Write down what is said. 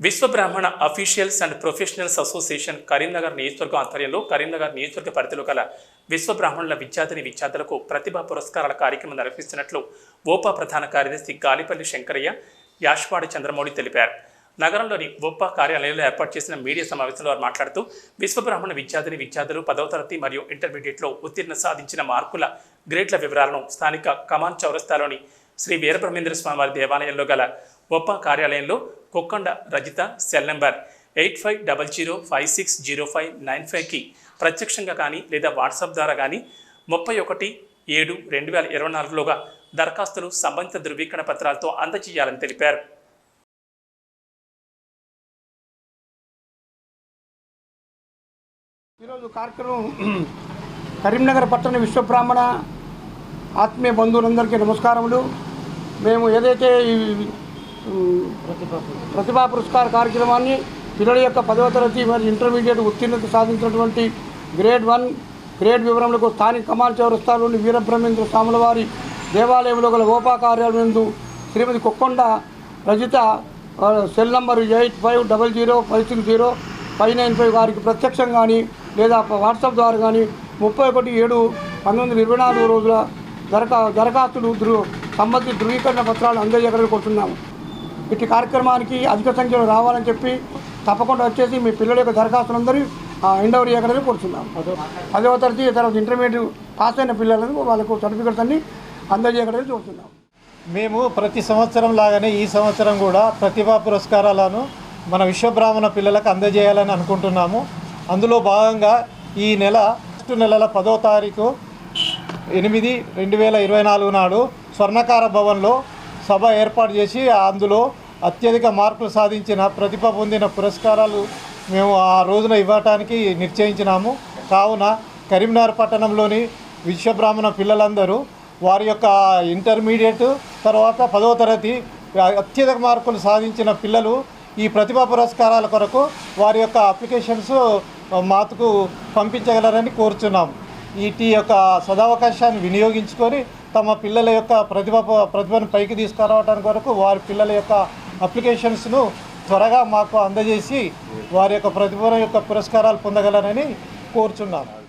Vishwabrahmana officials and professionals association Karimnagar నియోజకవర్గం ఆధ్వర్యంలో కరీంనగర్ నియోజకవర్గ పరిధిలో గల విశ్వబ్రాహ్మణుల విద్యార్థిని విద్యార్థులకు ప్రతిభా పురస్కారాల కార్యక్రమం నిర్వహిస్తున్నట్లు ఓపా ప్రధాన కార్యదర్శి గాలిపల్లి శంకరయ్య యాష్వాడి చంద్రమౌళి తెలిపారు. నగరంలోని ఒప్పా కార్యాలయంలో ఏర్పాటు చేసిన మీడియా సమావేశంలో వారు మాట్లాడుతూ విశ్వబ్రాహ్మణ విద్యార్థిని విద్యార్థులు పదవ తరగతి మరియు ఇంటర్మీడియట్లో ఉత్తీర్ణ సాధించిన మార్కుల గ్రేడ్ల వివరాలను స్థానిక కమాన్ చౌరస్తాలోని శ్రీ వీరబ్రహ్మేంద్ర స్వామివారి దేవాలయంలో గల ఒప్పా కార్యాలయంలో Kokkanda Rajitha cell number eight five double zero five six zero five nine ఫైవ్కి ప్రత్యక్షంగా కానీ లేదా వాట్సాప్ ద్వారా కానీ ముప్పై ఒకటి ఏడు రెండు వేల ఇరవై నాలుగులోగా దరఖాస్తులు సంబంధిత ధృవీకరణ పత్రాలతో అందజేయాలని తెలిపారు. ఈరోజు కార్యక్రమం కరీంనగర్ పట్టణ విశ్వబ్రాహ్మణ ఆత్మీయ బంధువులందరికీ నమస్కారములు. మేము ఏదైతే ఈ ప్రతిభా పురస్కార కార్యక్రమాన్ని పిల్లల యొక్క పదవ తరగతి మరియు ఇంటర్మీడియట్ ఉత్తీర్ణత సాధించినటువంటి గ్రేడ్ వన్ గ్రేడ్ వివరములకు స్థానిక కమాల్ చౌరస్తాలోని వీరబ్రహ్మేంద్ర స్వాముల వారి దేవాలయంలో గల ఓపా కార్యాలయందు Srimati Kokkonda Rajitha cell number eight five double zero five six zero five nine five వారికి ప్రత్యక్షం కానీ లేదా వాట్సాప్ ద్వారా కానీ ముప్పై ఒకటి ఏడు పంతొమ్మిది వందల ఇరవై నాలుగు రోజుల దరఖా దరఖాస్తులు ధృ సంబంధిత ధృవీకరణ పత్రాలు అందజేయగలని ఇటు కార్యక్రమానికి అధిక సంఖ్యలో రావాలని చెప్పి తప్పకుండా వచ్చేసి మీ పిల్లల యొక్క దరఖాస్తులందరూ ఎండవర్ చేయగలని కోరుతున్నాము పదవ తరగతి తర్వాత ఇంటర్మీడియట్ పాస్ అయిన పిల్లలకు వాళ్ళకు సర్టిఫికెట్స్ అన్ని అందజేయగలని చూస్తున్నాం. మేము ప్రతి సంవత్సరం లాగానే ఈ సంవత్సరం కూడా ప్రతిభా పురస్కారాలను మన విశ్వబ్రాహ్మణ పిల్లలకు అందజేయాలని అనుకుంటున్నాము. అందులో భాగంగా ఈ నెల ఫస్ట్ నెలల పదో తారీఖు ఎనిమిది రెండు వేల ఇరవై నాలుగు నాడు స్వర్ణకార భవన్లో సభ ఏర్పాటు చేసి అందులో అత్యధిక మార్కులు సాధించిన ప్రతిభ పొందిన పురస్కారాలు మేము ఆ రోజున ఇవ్వటానికి నిశ్చయించినాము. కావున కరీంనగర్ పట్టణంలోని విశ్వబ్రాహ్మణ పిల్లలందరూ వారి యొక్క ఇంటర్మీడియట్ తర్వాత పదవ తరగతి అత్యధిక మార్కులు సాధించిన పిల్లలు ఈ ప్రతిభా పురస్కారాల కొరకు వారి యొక్క అప్లికేషన్స్ మాతకు పంపించగలరని కోరుచున్నాం వీటి యొక్క సదవకాశాన్ని వినియోగించుకొని తమ పిల్లల యొక్క ప్రతిభ ప్రతిభను పైకి తీసుకురావడానికి వరకు వారి పిల్లల యొక్క అప్లికేషన్స్ను త్వరగా మాకు అందజేసి వారి యొక్క ప్రతిభ యొక్క పురస్కారాలు పొందగలనని కోరుచున్నాను.